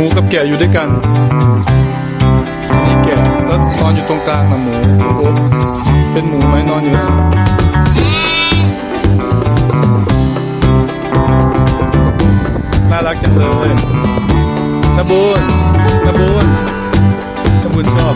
หมูกับแกะอยู่ด้วยกันนี่แกะแล้วนอนอยู่ตรงกลางนะหมูโอ้เป็นหมูไหมนอนอยู่น่ารักจังเลยนะบุญนะบุญนะบุญชอบ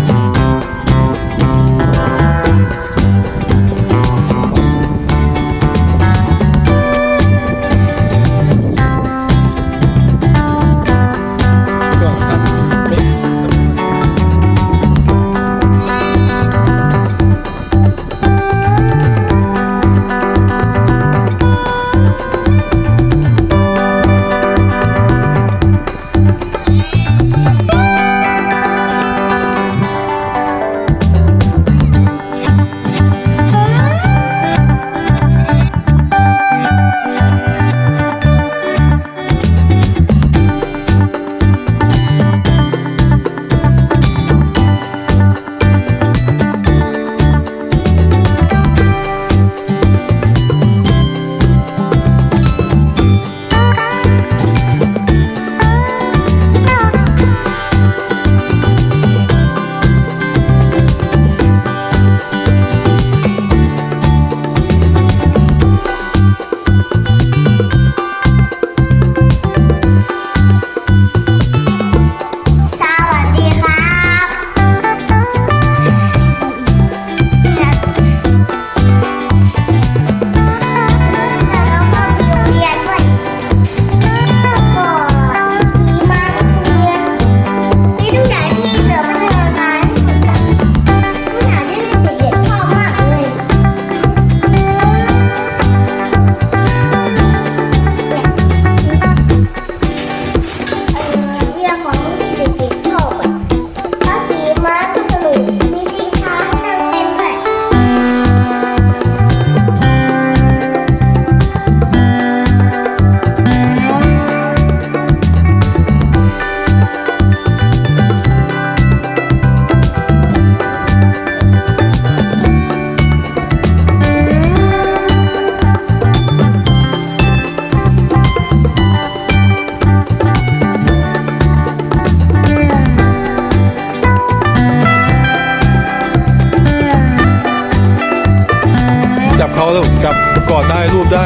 จับเขาแล้วจับกอดได้รูปได้